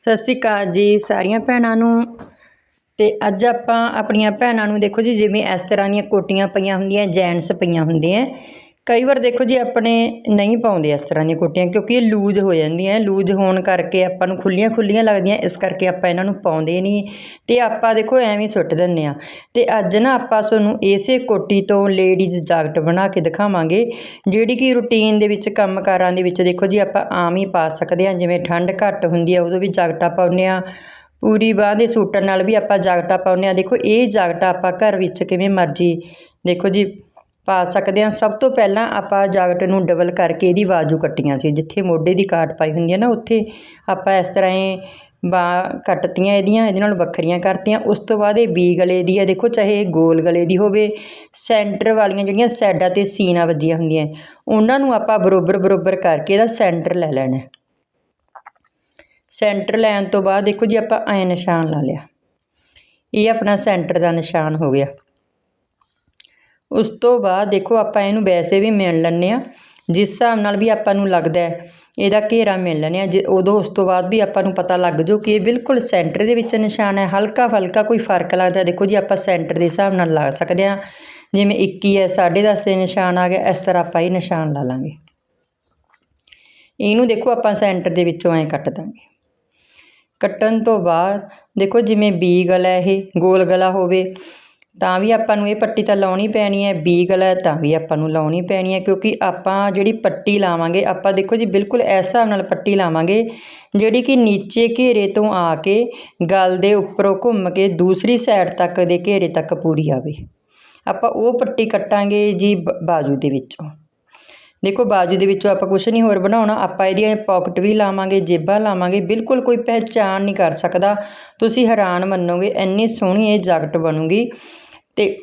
ਸਤਿ ਸ਼੍ਰੀ ਅਕਾਲ ਜੀ ਸਾਰੀਆਂ ਭੈਣਾਂ ਨੂੰ। ਤੇ ਅੱਜ ਆਪਾਂ ਆਪਣੀਆਂ ਭੈਣਾਂ ਨੂੰ ਦੇਖੋ ਜੀ, ਜਿਵੇਂ ਇਸ ਤਰ੍ਹਾਂ ਦੀਆਂ ਕੋਟੀਆਂ ਪਈਆਂ ਹੁੰਦੀਆਂ, ਜੈਂਟਸ ਪਈਆਂ ਹੁੰਦੀਆਂ। ਕਈ ਵਾਰ ਦੇਖੋ ਜੀ ਆਪਣੇ ਨਹੀਂ ਪਾਉਂਦੇ ਇਸ ਤਰ੍ਹਾਂ ਦੀਆਂ ਕੋਟੀਆਂ ਕਿਉਂਕਿ ਇਹ ਲੂਜ਼ ਹੋ ਜਾਂਦੀਆਂ, ਲੂਜ਼ ਹੋਣ ਕਰਕੇ ਆਪਾਂ ਨੂੰ ਖੁੱਲੀਆਂ ਖੁੱਲੀਆਂ ਲੱਗਦੀਆਂ, ਇਸ ਕਰਕੇ ਆਪਾਂ ਇਹਨਾਂ ਨੂੰ ਪਾਉਂਦੇ ਨਹੀਂ। ਤੇ ਆਪਾਂ ਦੇਖੋ ਐਵੇਂ ਹੀ ਸੁੱਟ ਦਿੰਨੇ ਆ ਤੇ ਅੱਜ ਨਾ ਆਪਾਂ ਤੁਹਾਨੂੰ ਇਸੇ ਕੋਟੀ ਤੋਂ ਲੇਡੀਜ਼ ਜਾਕਟ ਬਣਾ ਕੇ ਦਿਖਾਵਾਂਗੇ, ਜਿਹੜੀ ਕਿ ਰੂਟੀਨ ਦੇ ਵਿੱਚ, ਕੰਮਕਾਰਾਂ ਦੇ ਵਿੱਚ ਦੇਖੋ ਜੀ ਆਪਾਂ ਆਮ ਹੀ ਪਾ ਸਕਦੇ ਹਾਂ। ਜਿਵੇਂ ਠੰਡ ਘੱਟ ਹੁੰਦੀ ਆ, ਉਦੋਂ ਵੀ ਜਾਕਟਾਂ ਪਾਉਂਦੇ ਆ ਪੂਰੀ ਬਾਂਹ ਦੇ ਸੂਟਾਂ ਨਾਲ ਵੀ ਆਪਾਂ ਜਾਕਟਾਂ ਪਾਉਂਦੇ ਆ ਦੇਖੋ ਇਹ ਜਾਕਟਾਂ ਆਪਾਂ ਘਰ ਵਿੱਚ ਕਿਵੇਂ ਮਰਜ਼ੀ ਦੇਖੋ ਜੀ ਪਾ ਸਕਦੇ ਹਾਂ। ਸਭ ਤੋਂ ਪਹਿਲਾਂ ਆਪਾਂ ਜਾਕਟ ਨੂੰ ਡਬਲ ਕਰਕੇ ਇਹਦੀ ਬਾਜੂ ਕੱਟੀਆਂ ਸੀ। ਜਿੱਥੇ ਮੋਢੇ ਦੀ ਕਾਟ ਪਾਈ ਹੁੰਦੀ ਹੈ ਨਾ, ਉੱਥੇ ਆਪਾਂ ਇਸ ਤਰ੍ਹਾਂ ਇਹ ਬਾਂਹ ਕੱਟਤੀਆਂ ਇਹਦੀਆਂ, ਇਹਦੇ ਨਾਲ ਵੱਖਰੀਆਂ ਕਰਤੀਆਂ। ਉਸ ਤੋਂ ਬਾਅਦ ਇਹ ਬੀ ਗਲੇ ਦੀ ਹੈ। ਦੇਖੋ, ਚਾਹੇ ਗੋਲ ਗਲੇ ਦੀ ਹੋਵੇ, ਸੈਂਟਰ ਵਾਲੀਆਂ ਜਿਹੜੀਆਂ ਸਾਈਡਾਂ ਤੇ ਸੀਨਾ ਵੱਜੀਆਂ ਹੁੰਦੀਆਂ ਉਹਨਾਂ ਨੂੰ ਆਪਾਂ ਬਰੋਬਰ ਬਰੋਬਰ ਕਰਕੇ ਇਹਦਾ ਸੈਂਟਰ ਲੈ ਲੈਣਾ ਸੈਂਟਰ ਲੈਣ ਤੋਂ ਬਾਅਦ ਦੇਖੋ ਜੀ, ਆਪਾਂ ਐ ਨਿਸ਼ਾਨ ਲਾ ਲਿਆ। ਇਹ ਆਪਣਾ ਸੈਂਟਰ ਦਾ ਨਿਸ਼ਾਨ ਹੋ ਗਿਆ। ਉਸ ਤੋਂ ਬਾਅਦ ਦੇਖੋ ਆਪਾਂ ਇਹਨੂੰ ਵੈਸੇ ਵੀ ਮਿਣ ਲੈਂਦੇ ਹਾਂ। ਜਿਸ ਹਿਸਾਬ ਨਾਲ ਵੀ ਆਪਾਂ ਨੂੰ ਲੱਗਦਾ ਹੈ, ਇਹਦਾ ਘੇਰਾ ਮਿਲ ਲੈਂਦੇ ਹਾਂ। ਜੇ ਉਦੋਂ ਉਸ ਤੋਂ ਬਾਅਦ ਵੀ ਆਪਾਂ ਨੂੰ ਪਤਾ ਲੱਗ ਜੋ ਕਿ ਇਹ ਬਿਲਕੁਲ ਸੈਂਟਰ ਦੇ ਵਿੱਚ ਨਿਸ਼ਾਨ ਹੈ। ਹਲਕਾ ਫਲਕਾ ਕੋਈ ਫ਼ਰਕ ਲੱਗਦਾ। ਦੇਖੋ ਜੀ ਆਪਾਂ ਸੈਂਟਰ ਦੇ ਹਿਸਾਬ ਨਾਲ ਲਾ ਸਕਦੇ ਹਾਂ। ਜਿਵੇਂ 21 ਹੈ 10.5 ਦੇ ਨਿਸ਼ਾਨ ਆ ਗਿਆ। ਇਸ ਤਰ੍ਹਾਂ ਆਪਾਂ ਇਹ ਨਿਸ਼ਾਨ ਲਾ ਲਾਂਗੇ। ਇਹਨੂੰ ਦੇਖੋ ਆਪਾਂ ਸੈਂਟਰ ਦੇ ਵਿੱਚੋਂ ਐਂ ਕੱਟ ਦਾਂਗੇ। ਕੱਟਣ ਤੋਂ ਬਾਅਦ ਦੇਖੋ ਜਿਵੇਂ ਬੀ ਗਲਾ ਇਹ, ਗੋਲ ਗਲਾ ਹੋਵੇ। ਤਾਂ ਵੀ ਆਪਾਂ ਨੂੰ ਇਹ ਪੱਟੀ ਤਾਂ ਲਾਉਣੀ ਪੈਣੀ ਹੈ ਬੀ ਗਲਾ ਤਾਂ ਵੀ ਆਪਾਂ ਨੂੰ ਲਾਉਣੀ ਪੈਣੀ ਹੈ, ਕਿਉਂਕਿ ਆਪਾਂ ਜਿਹੜੀ ਪੱਟੀ ਲਾਵਾਂਗੇ, ਆਪਾਂ ਦੇਖੋ ਜੀ ਬਿਲਕੁਲ ਇਸ ਹਿਸਾਬ ਨਾਲ ਪੱਟੀ ਲਾਵਾਂਗੇ, ਜਿਹੜੀ ਕਿ ਨੀਚੇ ਘੇਰੇ ਤੋਂ ਆ ਕੇ ਗਲ ਦੇ ਉੱਪਰੋਂ ਘੁੰਮ ਕੇ ਦੂਸਰੀ ਸਾਈਡ ਤੱਕ ਦੇ ਘੇਰੇ ਤੱਕ ਪੂਰੀ ਆਵੇ। ਆਪਾਂ ਉਹ ਪੱਟੀ ਕੱਟਾਂਗੇ ਜੀ ਬ- ਬਾਜੂ ਦੇ ਵਿੱਚੋਂ। ਦੇਖੋ ਬਾਜੂ ਦੇ ਵਿੱਚੋਂ ਆਪਾਂ ਕੁਝ ਨਹੀਂ ਹੋਰ ਬਣਾਉਣਾ, ਆਪਾਂ ਇਹਦੀਆਂ ਪਾਕਟ ਵੀ ਲਾਵਾਂਗੇ, ਜੇਬਾਂ ਲਾਵਾਂਗੇ, ਬਿਲਕੁਲ ਕੋਈ ਪਹਿਚਾਣ ਨਹੀਂ ਕਰ ਸਕਦਾ। ਤੁਸੀਂ ਹੈਰਾਨ ਮੰਨੋਗੇ, ਇੰਨੀ ਸੋਹਣੀ ਇਹ ਜੈਕਟ ਬਣੂਗੀ। ਤੇ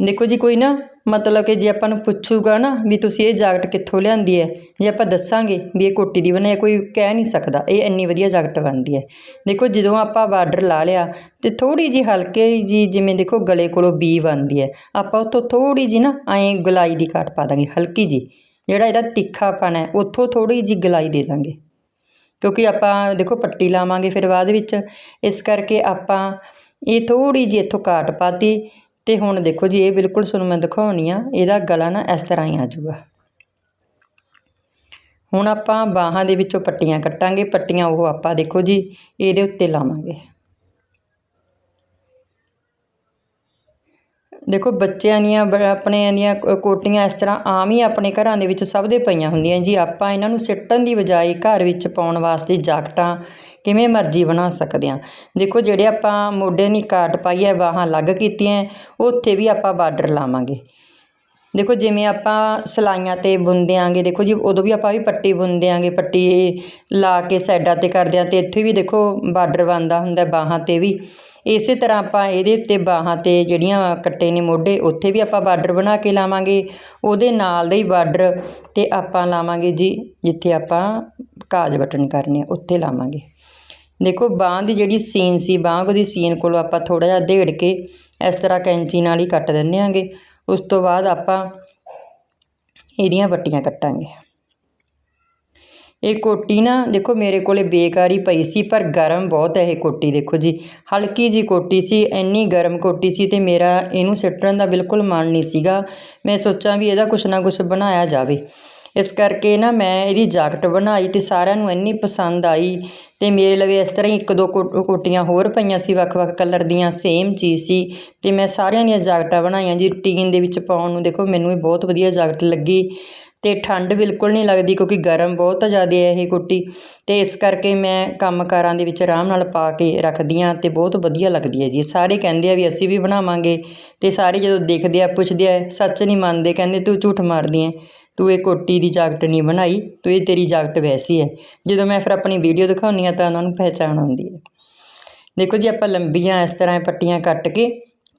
ਦੇਖੋ ਜੀ, ਕੋਈ ਨਾ ਮਤਲਬ ਕਿ ਜੇ ਆਪਾਂ ਨੂੰ ਪੁੱਛੂਗਾ ਨਾ ਵੀ ਤੁਸੀਂ ਇਹ ਜਾਕਟ ਕਿੱਥੋਂ ਲਿਆਂਦੀ ਹੈ, ਜੇ ਆਪਾਂ ਦੱਸਾਂਗੇ ਵੀ ਇਹ ਕੋਟੀ ਦੀ ਬਣਾਈ ਹੈ, ਕੋਈ ਕਹਿ ਨਹੀਂ ਸਕਦਾ, ਇਹ ਇੰਨੀ ਵਧੀਆ ਜੈਕਟ ਬਣਦੀ ਹੈ। ਦੇਖੋ, ਜਦੋਂ ਆਪਾਂ ਬਾਰਡਰ ਲਾ ਲਿਆ ਤੇ ਥੋੜੀ ਜੀ ਹਲਕੇ ਜੀ ਜਿਵੇਂ ਦੇਖੋ ਗਲੇ ਕੋਲੋਂ ਬੀ ਬਣਦੀ ਹੈ, ਆਪਾਂ ਉੱਥੋਂ ਥੋੜੀ ਜੀ ਨਾ ਐਂ ਗਲਾਈ ਦੀ ਕਾਟ ਪਾ ਦਾਂਗੇ, ਹਲਕੀ ਜੀ ਜਿਹੜਾ ਇਹਦਾ ਤਿੱਖਾਪਣ ਹੈ, ਉੱਥੋਂ ਥੋੜੀ ਜੀ ਗਲਾਈ ਦੇ ਦਾਂਗੇ। ਕਿਉਂਕਿ ਆਪਾਂ ਦੇਖੋ, ਪੱਟੀ ਲਾਵਾਂਗੇ ਫਿਰ ਬਾਅਦ ਵਿੱਚ, ਇਸ ਕਰਕੇ ਆਪਾਂ ਇਹ ਥੋੜੀ ਜਿਹੀ ਇੱਥੋਂ ਕਾਟ ਪਾਤੀ ਤੇ ਹੁਣ ਦੇਖੋ ਜੀ, ਇਹ ਬਿਲਕੁਲ ਤੁਹਾਨੂੰ ਮੈਂ ਦਿਖਾਉਣੀ ਆ, ਇਹਦਾ ਗਲਾ ਨਾ ਇਸ ਤਰ੍ਹਾਂ ਹੀ ਆ ਜਾਊਗਾ। ਹੁਣ ਆਪਾਂ ਬਾਹਾਂ ਦੇ ਵਿੱਚੋਂ ਪੱਟੀਆਂ ਕੱਟਾਂਗੇ, ਪੱਟੀਆਂ ਉਹ ਆਪਾਂ ਦੇਖੋ ਜੀ, ਇਹਦੇ ਉੱਤੇ ਲਾਵਾਂਗੇ। ਦੇਖੋ, ਬੱਚਿਆਂ ਦੀਆਂ ਬ- ਆਪਣੇ ਦੀਆਂ ਕੋਟੀਆਂ ਇਸ ਤਰ੍ਹਾਂ ਆਮ ਹੀ ਆਪਣੇ ਘਰਾਂ ਦੇ ਵਿੱਚ ਸਭ ਦੇ ਪਈਆਂ ਹੁੰਦੀਆਂ ਜੀ। ਆਪਾਂ ਇਹਨਾਂ ਨੂੰ ਸਿੱਟਣ ਦੀ ਬਜਾਏ ਘਰ ਵਿੱਚ ਪਾਉਣ ਵਾਸਤੇ ਜਾਕਟਾਂ ਕਿਵੇਂ ਮਰਜ਼ੀ ਬਣਾ ਸਕਦੇ ਹਾਂ। ਦੇਖੋ, ਜਿਹੜੇ ਆਪਾਂ ਮੋਢੇ ਦੀ ਕਾਟ ਪਾਈ ਹੈ, ਬਾਹਾਂ ਅਲੱਗ ਕੀਤੀਆਂ, ਉੱਥੇ ਵੀ ਆਪਾਂ ਬਾਰਡਰ ਲਾਵਾਂਗੇ। ਦੇਖੋ ਜਿਵੇਂ ਆਪਾਂ ਸਲਾਈਆਂ ਤੇ ਬੁਣਦੇ ਆਂਗੇ, ਦੇਖੋ ਜੀ ਉਦੋਂ ਵੀ ਆਪਾਂ ਵੀ ਪੱਟੀ ਬੁਣਦੇ ਆਂਗੇ, ਪੱਟੀ ਲਾ ਕੇ ਸਾਈਡਾਂ ਤੇ ਕਰਦੇ ਹਾਂ ਅਤੇ ਇੱਥੇ ਵੀ ਦੇਖੋ ਬਾਰਡਰ ਬਣਦਾ ਹੁੰਦਾ ਬਾਹਾਂ ਤੇ ਵੀ। ਇਸੇ ਤਰ੍ਹਾਂ ਆਪਾਂ ਇਹਦੇ ਉੱਤੇ ਬਾਹਾਂ ਤੇ ਜਿਹੜੀਆਂ ਕੱਟੇ ਨੇ ਮੋਢੇ, ਉੱਥੇ ਵੀ ਆਪਾਂ ਬਾਰਡਰ ਬਣਾ ਕੇ ਲਾਵਾਂਗੇ। ਉਹਦੇ ਨਾਲ ਦਾ ਹੀ ਬਾਰਡਰ ਤੇ ਆਪਾਂ ਲਾਵਾਂਗੇ ਜੀ, ਜਿੱਥੇ ਆਪਾਂ ਕਾਜ ਬਟਨ ਕਰਨੇ ਆ, ਉੱਥੇ ਲਾਵਾਂਗੇ। ਦੇਖੋ ਬਾਂਹ ਦੀ ਜਿਹੜੀ ਸੀਨ ਸੀ, ਬਾਂਹ ਦੀ ਸੀਨ ਕੋਲੋਂ ਆਪਾਂ ਥੋੜ੍ਹਾ ਜਿਹਾ ਦੇੜ ਕੇ ਇਸ ਤਰ੍ਹਾਂ ਕੈਂਚੀ ਨਾਲ ਹੀ ਕੱਟ ਦਿੰਦੇ ਆਂਗੇ। ਉਸ ਤੋਂ ਬਾਅਦ ਆਪਾਂ ਇਹਦੀਆਂ ਪੱਟੀਆਂ ਕੱਟਾਂਗੇ। ਇਹ ਕੋਟੀ ਨਾ ਦੇਖੋ ਮੇਰੇ ਕੋਲੇ ਬੇਕਾਰੀ ਪਈ ਸੀ, ਪਰ ਗਰਮ ਬਹੁਤ ਹੈ ਇਹ ਕੋਟੀ ਦੇਖੋ ਜੀ। ਹਲਕੀ ਜੀ ਕੋਟੀ ਸੀ, ਇੰਨੀ ਗਰਮ ਕੋਟੀ ਸੀ ਤੇ ਮੇਰਾ ਇਹਨੂੰ ਸਿੱਟਣ ਦਾ ਬਿਲਕੁਲ ਮਨ ਨਹੀਂ ਸੀਗਾ। ਮੈਂ ਸੋਚਾਂ ਵੀ ਇਹਦਾ ਕੁਛ ਨਾ ਕੁਛ ਬਣਾਇਆ ਜਾਵੇ। ਇਸ ਕਰਕੇ ਨਾ ਮੈਂ ਇਹਦੀ ਜਾਕਟ ਬਣਾਈ ਅਤੇ ਸਾਰਿਆਂ ਨੂੰ ਇੰਨੀ ਪਸੰਦ ਆਈ ਅਤੇ ਮੇਰੇ ਲਵੇ ਇਸ ਤਰ੍ਹਾਂ ਹੀ ਇੱਕ ਦੋ ਕੋ- ਕੋਟੀਆਂ ਹੋਰ ਪਈਆਂ ਸੀ, ਵੱਖ-ਵੱਖ ਕਲਰ ਦੀਆਂ ਸੇਮ ਚੀਜ਼ ਸੀ ਅਤੇ ਮੈਂ ਸਾਰਿਆਂ ਦੀਆਂ ਜਾਕਟਾਂ ਬਣਾਈਆਂ ਜੀ ਰੂਟੀਨ ਦੇ ਵਿੱਚ ਪਾਉਣ ਨੂੰ। ਦੇਖੋ, ਮੈਨੂੰ ਇਹ ਬਹੁਤ ਵਧੀਆ ਜਾਕਟ ਲੱਗੀ ਅਤੇ ਠੰਡ ਬਿਲਕੁਲ ਨਹੀਂ ਲੱਗਦੀ ਕਿਉਂਕਿ ਗਰਮ ਬਹੁਤ ਜ਼ਿਆਦਾ ਹੈ ਇਹ ਕੋਟੀ। ਅਤੇ ਇਸ ਕਰਕੇ ਮੈਂ ਕੰਮ ਕਾਰਾਂ ਦੇ ਵਿੱਚ ਆਰਾਮ ਨਾਲ ਪਾ ਕੇ ਰੱਖਦੀ ਹਾਂ ਅਤੇ ਬਹੁਤ ਵਧੀਆ ਲੱਗਦੀ ਹੈ ਜੀ। ਸਾਰੇ ਕਹਿੰਦੇ ਆ ਵੀ ਅਸੀਂ ਵੀ ਬਣਾਵਾਂਗੇ ਅਤੇ ਸਾਰੇ ਜਦੋਂ ਦੇਖਦੇ ਆ, ਪੁੱਛਦੇ ਆ, ਸੱਚ ਨਹੀਂ ਮੰਨਦੇ, ਕਹਿੰਦੇ ਤੂੰ ਝੂਠ ਮਾਰਦੀ ਹੈ, ਤੂੰ ਇਹ ਕੋਟੀ ਦੀ ਜਾਕਟ ਨਹੀਂ ਬਣਾਈ, ਤੂੰ ਇਹ ਤੇਰੀ ਜਾਕਟ ਵੈਸੀ ਹੈ। ਜਦੋਂ ਮੈਂ ਫਿਰ ਆਪਣੀ ਵੀਡੀਓ ਦਿਖਾਉਂਦੀ ਹਾਂ ਤਾਂ ਉਹਨਾਂ ਨੂੰ ਪਹਿਚਾਣ ਆਉਂਦੀ ਹੈ। ਦੇਖੋ ਜੀ ਆਪਾਂ ਲੰਬੀਆਂ ਇਸ ਤਰ੍ਹਾਂ ਪੱਟੀਆਂ ਕੱਟ ਕੇ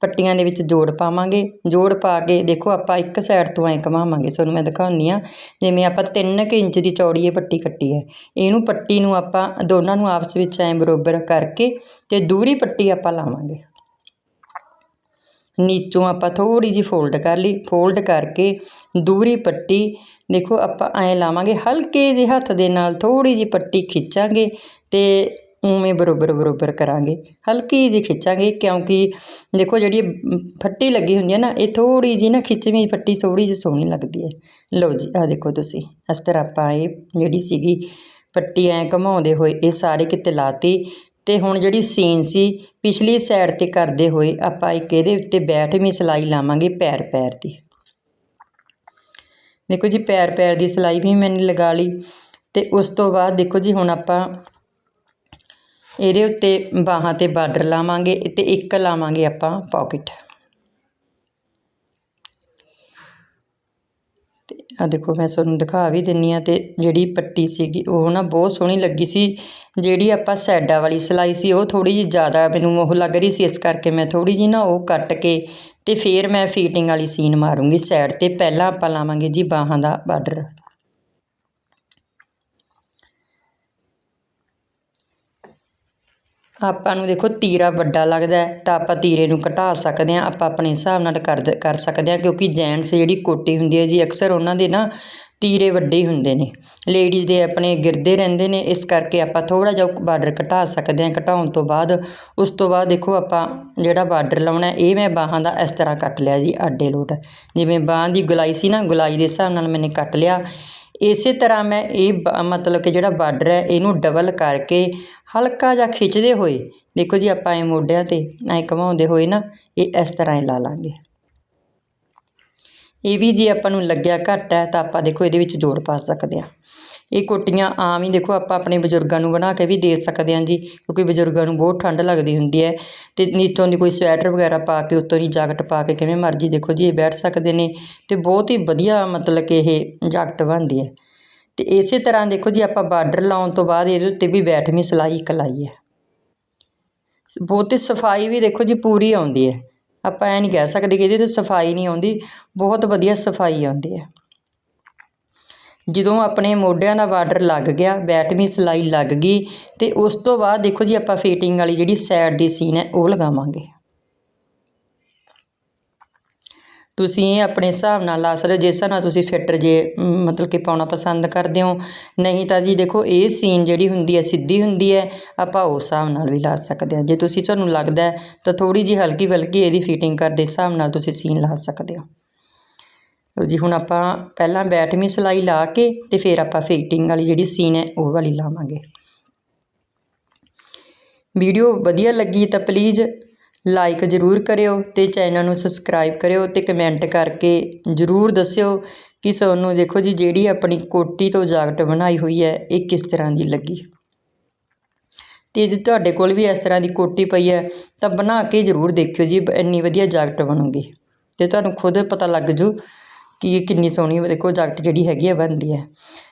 ਪੱਟੀਆਂ ਦੇ ਵਿੱਚ ਜੋੜ ਪਾਵਾਂਗੇ। ਜੋੜ ਪਾ ਕੇ ਦੇਖੋ ਆਪਾਂ ਇੱਕ ਸਾਈਡ ਤੋਂ ਐਂ ਘੁਮਾਵਾਂਗੇ। ਤੁਹਾਨੂੰ ਮੈਂ ਦਿਖਾਉਂਦੀ ਆ ਜਿਵੇਂ ਆਪਾਂ 3 ਇੰਚ ਦੀ ਚੌੜੀ ਇਹ ਪੱਟੀ ਕੱਟੀ ਹੈ। ਇਹਨੂੰ ਪੱਟੀ ਨੂੰ ਆਪਾਂ ਦੋਨਾਂ ਨੂੰ ਆਪਸ ਵਿੱਚ ਐਂ ਬਰੋਬਰ ਕਰਕੇ ਤੇ ਦੂਰੀ ਪੱਟੀ ਆਪਾਂ ਲਾਵਾਂਗੇ। ਨੀਚੋਂ ਆਪਾਂ ਥੋੜੀ ਜਿਹੀ ਫੋਲਡ ਕਰ ਲਈ। ਫੋਲਡ ਕਰਕੇ ਦੂਰੀ ਪੱਟੀ ਦੇਖੋ ਆਪਾਂ ਐਂ ਲਾਵਾਂਗੇ। ਹਲਕੇ ਜਿਹੇ ਹੱਥ ਦੇ ਨਾਲ ਥੋੜੀ ਜਿਹੀ ਪੱਟੀ ਖਿੱਚਾਂਗੇ ਤੇ ਉਵੇਂ ਬਰੋਬਰ ਬਰੋਬਰ ਕਰਾਂਗੇ। ਹਲਕੀ ਜਿਹੀ ਖਿੱਚਾਂਗੇ, ਕਿਉਂਕਿ ਦੇਖੋ ਜਿਹੜੀ ਫੱਟੀ ਲੱਗੀ ਹੁੰਦੀ ਹੈ ਨਾ, ਇਹ ਥੋੜੀ ਜਿਹੀ ਨਾ ਖਿੱਚਵੀਂ ਫੱਟੀ ਥੋੜੀ ਜਿਹੀ ਸੋਹਣੀ ਲੱਗਦੀ ਹੈ। ਲਓ ਜੀ ਆ ਦੇਖੋ ਤੁਸੀਂ, ਇਸ ਤਰ੍ਹਾਂ ਆਪਾਂ ਇਹ ਜਿਹੜੀ ਸੀਗੀ ਪੱਟੀ ਐਂ ਘਮਾਉਂਦੇ ਹੋਏ, ਇਹ ਸਾਰੇ ਕਿਤੇ ਲਾਤੀ। ਤੇ ਹੁਣ ਜਿਹੜੀ ਸੀਨ ਸੀ, ਪਿਛਲੀ ਸਾਈਡ ਤੇ ਕਰਦੇ ਹੋਏ ਆਪਾਂ ਇੱਕ ਇਹਦੇ ਉੱਤੇ ਬੈਠਵੀਂ ਸਿਲਾਈ ਲਾਵਾਂਗੇ ਪੈਰ ਪੈਰ ਦੀ। ਦੇਖੋ ਜੀ, ਪੈਰ ਪੈਰ ਦੀ ਸਿਲਾਈ ਵੀ ਮੈਨੇ ਲਗਾ ਲਈ। ਤੇ ਉਸ ਤੋਂ ਬਾਅਦ ਦੇਖੋ ਜੀ, ਹੁਣ ਆਪਾਂ ਇਹਦੇ ਉੱਤੇ ਬਾਹਾਂ ਤੇ ਬਾਰਡਰ ਲਾਵਾਂਗੇ ਤੇ ਇੱਕ ਲਾਵਾਂਗੇ ਆਪਾਂ ਪਾਕਟ। ਤੇ ਆ ਦੇਖੋ, ਮੈਂ ਤੁਹਾਨੂੰ ਦਿਖਾ ਵੀ ਦਿੰਨੀ ਆ ਤੇ ਜਿਹੜੀ ਪੱਟੀ ਸੀਗੀ, ਉਹ ਨਾ ਬਹੁਤ ਸੋਹਣੀ ਲੱਗੀ ਸੀ। ਜਿਹੜੀ ਆਪਾਂ ਸੈਡਾ ਵਾਲੀ ਸਿਲਾਈ ਸੀ, ਉਹ ਥੋੜੀ ਜਿਹੀ ਜ਼ਿਆਦਾ ਮੈਨੂੰ ਉਹ ਲੱਗ ਰਹੀ ਸੀ, ਇਸ ਕਰਕੇ ਮੈਂ ਥੋੜੀ ਜਿਹੀ ਨਾ ਉਹ ਕੱਟ ਕੇ ਤੇ ਫਿਰ ਮੈਂ ਫੀਟਿੰਗ ਵਾਲੀ ਸੀਨ ਮਾਰੂੰਗੀ। ਸਾਈਡ ਤੇ ਪਹਿਲਾਂ ਆਪਾਂ ਲਾਵਾਂਗੇ ਜੀ ਬਾਹਾਂ ਦਾ ਬਾਰਡਰ। ਆਪਾਂ ਨੂੰ ਦੇਖੋ ਤੀਰਾ ਵੱਡਾ ਲੱਗਦਾ ਤਾਂ ਆਪਾਂ ਤੀਰੇ ਨੂੰ ਘਟਾ ਸਕਦੇ ਹਾਂ, ਆਪਾਂ ਆਪਣੇ ਹਿਸਾਬ ਨਾਲ ਕਰ ਕਰ ਸਕਦੇ ਹਾਂ, ਕਿਉਂਕਿ ਜੈਂਟਸ ਜਿਹੜੀ ਕੋਟੀ ਹੁੰਦੀ ਹੈ ਜੀ, ਅਕਸਰ ਉਹਨਾਂ ਦੇ ਨਾ ਤੀਰੇ ਵੱਡੇ ਹੀ ਹੁੰਦੇ ਨੇ। ਲੇਡੀਜ਼ ਦੇ ਆਪਣੇ ਗਿਰਦੇ ਰਹਿੰਦੇ ਨੇ, ਇਸ ਕਰਕੇ ਆਪਾਂ ਥੋੜਾ ਜਿਹਾ ਬਾਰਡਰ ਘਟਾ ਸਕਦੇ ਹਾਂ, ਘਟਾਉਣ ਤੋਂ ਬਾਅਦ, ਉਸ ਤੋਂ ਬਾਅਦ ਦੇਖੋ ਆਪਾਂ ਜਿਹੜਾ ਬਾਰਡਰ ਲਾਉਣਾ ਇਹ ਮੈਂ ਬਾਹਾਂ ਦਾ ਇਸ ਤਰ੍ਹਾਂ ਕੱਟ ਲਿਆ ਜੀ, ਆਡੇ ਲੋਟ। ਜਿਵੇਂ ਬਾਹਾਂ ਦੀ ਗੁਲਾਈ ਸੀ ਨਾ, ਗੁਲਾਈ ਦੇ ਹਿਸਾਬ ਨਾਲ ਮੈਨੇ ਕੱਟ ਲਿਆ। ਇਸੇ ਤਰ੍ਹਾਂ ਮੈਂ ਇਹ ਬ- ਮਤਲਬ ਕਿ ਜਿਹੜਾ ਬਾਰਡਰ ਹੈ, ਇਹਨੂੰ ਡਬਲ ਕਰਕੇ ਹਲਕਾ ਜਿਹਾ ਖਿੱਚਦੇ ਹੋਏ, ਦੇਖੋ ਜੀ ਆਪਾਂ ਐਂ ਮੋਢਿਆਂ ਤੇ ਐਂ ਘੁਮਾਉਂਦੇ ਹੋਏ ਨਾ, ਇਹ ਇਸ ਤਰ੍ਹਾਂ ਹੀ ਲਾ ਲਾਂਗੇ। ਇਹ ਵੀ ਜੇ ਆਪਾਂ ਨੂੰ ਲੱਗਿਆ ਘੱਟ ਹੈ, ਤਾਂ ਆਪਾਂ ਦੇਖੋ ਇਹਦੇ ਵਿੱਚ ਜੋੜ ਪਾ ਸਕਦੇ ਹਾਂ। ਇਹ ਕੋਟੀਆਂ ਆਮ ਹੀ ਦੇਖੋ, ਆਪਾਂ ਆਪਣੇ ਬਜ਼ੁਰਗਾਂ ਨੂੰ ਬਣਾ ਕੇ ਵੀ ਦੇ ਸਕਦੇ ਹਾਂ ਜੀ, ਕਿਉਂਕਿ ਬਜ਼ੁਰਗਾਂ ਨੂੰ ਬਹੁਤ ਠੰਡ ਲੱਗਦੀ ਹੁੰਦੀ ਹੈ ਤੇ ਨੀਚੋਂ ਦੀ ਕੋਈ ਸਵੈਟਰ ਵਗੈਰਾ ਪਾ ਕੇ, ਉੱਤੋਂ ਦੀ ਜੈਕਟ ਪਾ ਕੇ ਕਿਵੇਂ ਮਰਜ਼ੀ ਦੇਖੋ ਜੀ, ਇਹ ਬੈਠ ਸਕਦੇ ਨੇ ਤੇ ਬਹੁਤ ਹੀ ਵਧੀਆ ਮਤਲਬ ਕਿ ਇਹ ਜੈਕਟ ਬਣਦੀ ਹੈ। ਤੇ ਇਸੇ ਤਰ੍ਹਾਂ ਦੇਖੋ ਜੀ, ਆਪਾਂ ਬਾਰਡਰ ਲਾਉਣ ਤੋਂ ਬਾਅਦ ਇਹਦੇ ਉੱਤੇ ਵੀ ਬੈਠਵੀਂ ਸਿਲਾਈ ਇੱਕ ਲਾਈ ਹੈ। ਬਹੁਤ ਹੀ ਸਫ਼ਾਈ ਵੀ ਦੇਖੋ ਜੀ, ਪੂਰੀ ਆਉਂਦੀ ਹੈ। ਆਪਾਂ ਐ ਨਹੀਂ ਕਹਿ ਸਕਦੇ ਕਿ ਇਹਦੇ ਤੇ ਸਫ਼ਾਈ ਨਹੀਂ ਆਉਂਦੀ, ਬਹੁਤ ਵਧੀਆ ਸਫ਼ਾਈ ਆਉਂਦੀ ਹੈ। ਜਦੋਂ ਆਪਣੇ ਮੋਢਿਆਂ ਦਾ ਬਾਰਡਰ ਲੱਗ ਗਿਆ ਬੈਟਵੀਂ ਸਿਲਾਈ ਲੱਗ ਗਈ ਤੇ ਉਸ ਤੋਂ ਬਾਅਦ ਦੇਖੋ ਜੀ ਆਪਾਂ ਫੀਟਿੰਗ ਵਾਲੀ ਜਿਹੜੀ ਸਾਈਡ ਦੀ ਸੀਨ ਹੈ, ਉਹ ਲਗਾਵਾਂਗੇ। ਤੁਸੀਂ ਇਹ ਆਪਣੇ ਹਿਸਾਬ ਨਾਲ ਲਾ ਸਕਦੇ ਜਿਸ ਹਿਸਾਬ ਨਾਲ ਤੁਸੀਂ ਫਿੱਟਰ ਜੇ ਮਤਲਬ ਕਿ ਪਾਉਣਾ ਪਸੰਦ ਕਰਦੇ ਹੋ। ਨਹੀਂ ਤਾਂ ਜੀ ਦੇਖੋ, ਇਹ ਸੀਨ ਜਿਹੜੀ ਹੁੰਦੀ ਹੈ, ਸਿੱਧੀ ਹੁੰਦੀ ਹੈ, ਆਪਾਂ ਉਸ ਹਿਸਾਬ ਨਾਲ ਵੀ ਲਾ ਸਕਦੇ ਹਾਂ। ਜੇ ਤੁਸੀਂ ਤੁਹਾਨੂੰ ਲੱਗਦਾ ਤਾਂ ਥੋੜੀ ਜਿਹੀ ਹਲਕੀ ਵਲਕੀ ਇਹਦੀ ਫਿਟਿੰਗ ਕਰਦੇ ਹਿਸਾਬ ਨਾਲ ਤੁਸੀਂ ਸੀਨ ਲਾ ਸਕਦੇ ਹੋ। ਲਓ ਜੀ, ਹੁਣ ਆਪਾਂ ਪਹਿਲਾਂ ਬੈਠਵੀਂ ਸਿਲਾਈ ਲਾ ਕੇ ਤੇ ਫਿਰ ਆਪਾਂ ਫਿਟਿੰਗ ਵਾਲੀ ਜਿਹੜੀ ਸੀਨ ਹੈ, ਉਹ ਵਾਲੀ ਲਾਵਾਂਗੇ। ਵੀਡੀਓ ਵਧੀਆ ਲੱਗੀ ਤਾਂ ਪਲੀਜ਼ ਲਾਈਕ ਜ਼ਰੂਰ ਕਰਿਓ ਤੇ ਚੈਨਲ ਨੂੰ ਸਬਸਕ੍ਰਾਈਬ ਕਰਿਓ ਤੇ ਕਮੈਂਟ ਕਰਕੇ ਜ਼ਰੂਰ ਦੱਸਿਓ ਕਿ ਸਾਨੂੰ ਦੇਖੋ ਜੀ, ਜਿਹੜੀ ਆਪਣੀ ਕੋਟੀ ਤੋਂ ਜਾਕਟ ਬਣਾਈ ਹੋਈ ਹੈ, ਇਹ ਕਿਸ ਤਰ੍ਹਾਂ ਦੀ ਲੱਗੀ। ਤੇ ਜੇ ਤੁਹਾਡੇ ਕੋਲ ਵੀ ਇਸ ਤਰ੍ਹਾਂ ਦੀ ਕੋਟੀ ਪਈ ਹੈ, ਤਾਂ ਬਣਾ ਕੇ ਜ਼ਰੂਰ ਦੇਖਿਓ ਜੀ, ਇੰਨੀ ਵਧੀਆ ਜਾਕਟ ਬਣੂਗੀ। ਤੇ ਤੁਹਾਨੂੰ ਖੁਦ ਪਤਾ ਲੱਗ ਜੂ ਕਿ ਇਹ ਕਿੰਨੀ ਸੋਹਣੀ ਦੇਖੋ ਜਾਕਟ ਜਿਹੜੀ ਹੈਗੀ ਆ ਬਣਦੀ ਹੈ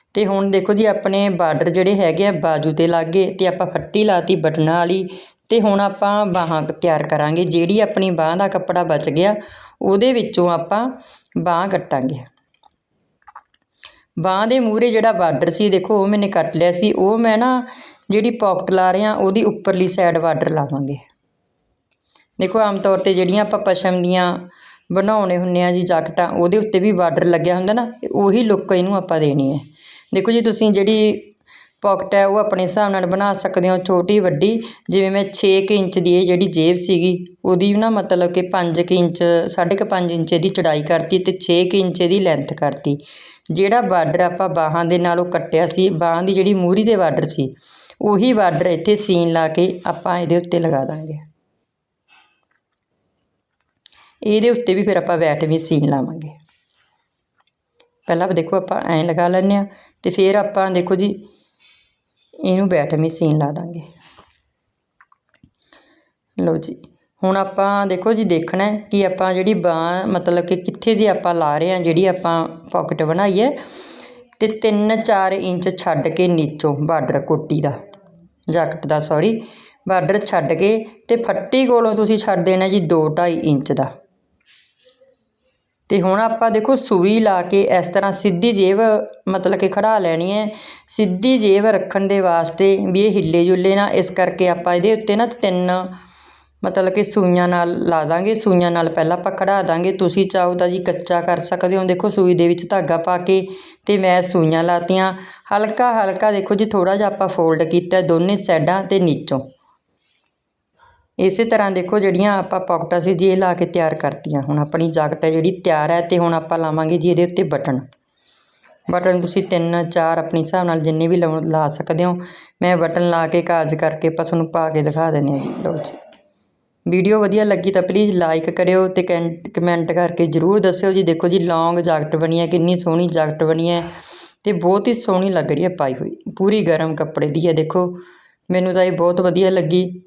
ਅਤੇ ਹੁਣ ਦੇਖੋ ਜੀ, ਆਪਣੇ ਬਾਰਡਰ ਜਿਹੜੇ ਹੈਗੇ ਆ, ਬਾਜੂ ਤੇ ਲੱਗੇ ਅਤੇ ਆਪਾਂ ਫੱਟੀ ਲਾਤੀ, ਬਟਨਾਂ ਵਾਲੀ ਅਤੇ ਹੁਣ ਆਪਾਂ ਬਾਹਾਂ ਤਿਆਰ ਕਰਾਂਗੇ, ਜਿਹੜੀ ਆਪਣੀ ਬਾਂਹ ਦਾ ਕੱਪੜਾ ਬਚ ਗਿਆ, ਉਹਦੇ ਵਿੱਚੋਂ ਆਪਾਂ ਬਾਂਹ ਕੱਟਾਂਗੇ। ਬਾਂਹ ਦੇ ਮੂਹਰੇ ਜਿਹੜਾ ਬਾਰਡਰ ਸੀ, ਦੇਖੋ ਉਹ ਮੈਨੇ ਕੱਟ ਲਿਆ ਸੀ, ਉਹ ਮੈਂ ਨਾ ਜਿਹੜੀ ਪਾਕਟ ਲਾ ਰਹੇ ਆ, ਉਹਦੀ ਉੱਪਰਲੀ ਸਾਈਡ ਬਾਰਡਰ ਲਾਵਾਂਗੇ। ਦੇਖੋ, ਆਮ ਤੌਰ ਤੇ ਜਿਹੜੀਆਂ ਆਪਾਂ ਪਸ਼ਮ ਦੀਆਂ ਬਣਾਉਣੇ ਹੁੰਨੇ ਆ ਜੀ ਜਾਕਟਾਂ, ਉਹਦੇ ਉੱਤੇ ਵੀ ਬਾਰਡਰ ਲੱਗਿਆ ਹੁੰਦਾ ਨਾ ਉਹੀ ਲੁੱਕ ਇਹਨੂੰ ਆਪਾਂ ਦੇਣੀ ਹੈ। ਦੇਖੋ ਜੀ, ਤੁਸੀਂ ਜਿਹੜੀ ਪਾਕਟ ਹੈ, ਉਹ ਆਪਣੇ ਹਿਸਾਬ ਨਾਲ ਬਣਾ ਸਕਦੇ ਹੋ, ਛੋਟੀ, ਵੱਡੀ, ਜਿਵੇਂ ਮੈਂ 6 ਇੰਚ ਦੀ ਇਹ ਜਿਹੜੀ ਜੇਬ ਸੀਗੀ, ਉਹਦੀ ਨਾ ਮਤਲਬ ਕਿ 5 ਇੰਚ 5.5 ਇੰਚ ਦੀ ਚੜਾਈ ਕਰਤੀ ਤੇ 6 ਇੰਚ ਦੀ ਲੈਂਥ ਕਰਤੀ। ਜਿਹੜਾ ਬਾਰਡਰ ਆਪਾਂ ਬਾਹਾਂ ਦੇ ਨਾਲੋਂ ਕੱਟਿਆ ਸੀ, ਬਾਹਾਂ ਦੀ ਜਿਹੜੀ ਮੂਰੀ ਦੇ ਬਾਰਡਰ ਸੀ, ਉਹੀ ਬਾਰਡਰ ਇੱਥੇ ਸੀਨ ਲਾ ਕੇ ਆਪਾਂ ਇਹਦੇ ਉੱਤੇ ਲਗਾ ਦਾਂਗੇ। ਇਹਦੇ ਉੱਤੇ ਵੀ ਫਿਰ ਆਪਾਂ ਬੈਟ ਵੀ ਸੀਨ ਲਾਵਾਂਗੇ। ਪਹਿਲਾਂ ਦੇਖੋ ਆਪਾਂ ਐਂ ਲਗਾ ਲੈਂਦੇ ਆ ਤੇ ਫਿਰ ਆਪਾਂ ਦੇਖੋ ਜੀ, ਇਹਨੂੰ ਬੈਟ ਵੀ ਸੀਨ ਲਾ ਦਾਂਗੇ। ਲਓ ਜੀ, ਹੁਣ ਆਪਾਂ ਦੇਖੋ ਜੀ ਦੇਖਣਾ ਹੈ ਕਿ ਆਪਾਂ ਜਿਹੜੀ ਬਾਹ, ਮਤਲਬ ਕਿ ਕਿੱਥੇ ਜੇ ਆਪਾਂ ਲਾ ਰਹੇ ਹਾਂ, ਜਿਹੜੀ ਆਪਾਂ ਪਾਕਟ ਬਣਾਈ ਹੈ, ਤੇ 3-4 ਇੰਚ ਛੱਡ ਕੇ ਨੀਚੋਂ ਬਾਰਡਰ ਕੋਟੀ ਦਾ, ਜੈਕਟ ਦਾ ਸੌਰੀ ਬਾਰਡਰ ਛੱਡ ਕੇ, ਤੇ ਫੱਟੀ ਕੋਲੋਂ ਤੁਸੀਂ ਛੱਡ ਦੇਣਾ ਜੀ 2-2.5 ਇੰਚ ਦਾ। ਤੇ ਹੁਣ ਆਪਾਂ ਦੇਖੋ ਸੂਈ ਲਾ ਕੇ ਇਸ ਤਰ੍ਹਾਂ ਸਿੱਧੀ ਜੇਬ ਮਤਲਬ ਕਿ ਖੜਾ ਲੈਣੀ ਹੈ। ਸਿੱਧੀ ਜੇਬ ਰੱਖਣ ਦੇ ਵਾਸਤੇ ਵੀ ਇਹ ਹਿੱਲੇ ਜੁੱਲੇ ਨਾ, ਇਸ ਕਰਕੇ ਆਪਾਂ ਇਹਦੇ ਉੱਤੇ ਨਾ ਤਿੰਨ ਮਤਲਬ ਕਿ ਸੂਈਆਂ ਨਾਲ ਲਾ ਦਾਂਗੇ। ਸੂਈਆਂ ਨਾਲ ਪਹਿਲਾਂ ਆਪਾਂ ਖੜਾ ਦਾਂਗੇ। ਤੁਸੀਂ ਚਾਹੋ ਤਾਂ ਜੀ ਕੱਚਾ ਕਰ ਸਕਦੇ ਹੋ। ਦੇਖੋ ਸੂਈ ਦੇ ਵਿੱਚ ਧਾਗਾ ਪਾ ਕੇ ਤੇ ਮੈਂ ਸੂਈਆਂ ਲਾਤੀਆਂ। ਹਲਕਾ ਹਲਕਾ ਦੇਖੋ ਜੀ ਥੋੜਾ ਜਿਹਾ ਆਪਾਂ ਫੋਲਡ ਕੀਤਾ ਦੋਨੇ ਸਾਈਡਾਂ ਤੇ ਨੀਚੋਂ। ਇਸੇ ਤਰ੍ਹਾਂ ਦੇਖੋ ਜਿਹੜੀਆਂ ਆਪਾਂ ਪਾਕਟਾਂ ਸੀ ਜੀ ਇਹ ਲਾ ਕੇ ਤਿਆਰ ਕਰਤੀਆਂ। ਹੁਣ ਆਪਣੀ ਜਾਕਟ ਹੈ ਜਿਹੜੀ ਤਿਆਰ ਹੈ ਤੇ ਹੁਣ ਆਪਾਂ ਲਾਵਾਂਗੇ ਜੀ ਇਹਦੇ ਉੱਤੇ ਬਟਨ। ਬਟਨ ਤੁਸੀਂ ਤਿੰਨ, ਚਾਰ ਆਪਣੇ ਹਿਸਾਬ ਨਾਲ ਜਿੰਨੇ ਵੀ ਲਾਉ- ਲਾ ਸਕਦੇ ਹੋ। ਮੈਂ ਬਟਨ ਲਾ ਕੇ ਕਾਜ ਕਰਕੇ ਆਪਾਂ ਤੁਹਾਨੂੰ ਪਾ ਕੇ ਦਿਖਾ ਦਿੰਦੇ ਹਾਂ ਜੀ। ਲਓ ਜੀ। ਵੀਡੀਓ ਵਧੀਆ ਲੱਗੀ ਤਾਂ ਪਲੀਜ਼ ਲਾਈਕ ਕਰਿਓ ਤੇ ਕੈਂਟ- ਕਮੈਂਟ ਕਰਕੇ ਜਰੂਰ ਦੱਸਿਓ ਜੀ। ਦੇਖੋ ਜੀ ਲੌਂਗ ਜਾਕਟ ਬਣੀ ਹੈ, ਕਿੰਨੀ ਸੋਹਣੀ ਜਾਕਟ ਬਣੀ ਹੈ ਤੇ ਬਹੁਤ ਹੀ ਸੋਹਣੀ ਲੱਗ ਰਹੀ ਹੈ ਪਾਈ ਹੋਈ। ਪੂਰੀ ਗਰਮ ਕੱਪੜੇ ਦੀ ਹੈ ਦੇਖੋ। ਮੈਨੂੰ ਤਾਂ ਇਹ ਬਹੁਤ ਵਧੀਆ ਲੱਗੀ।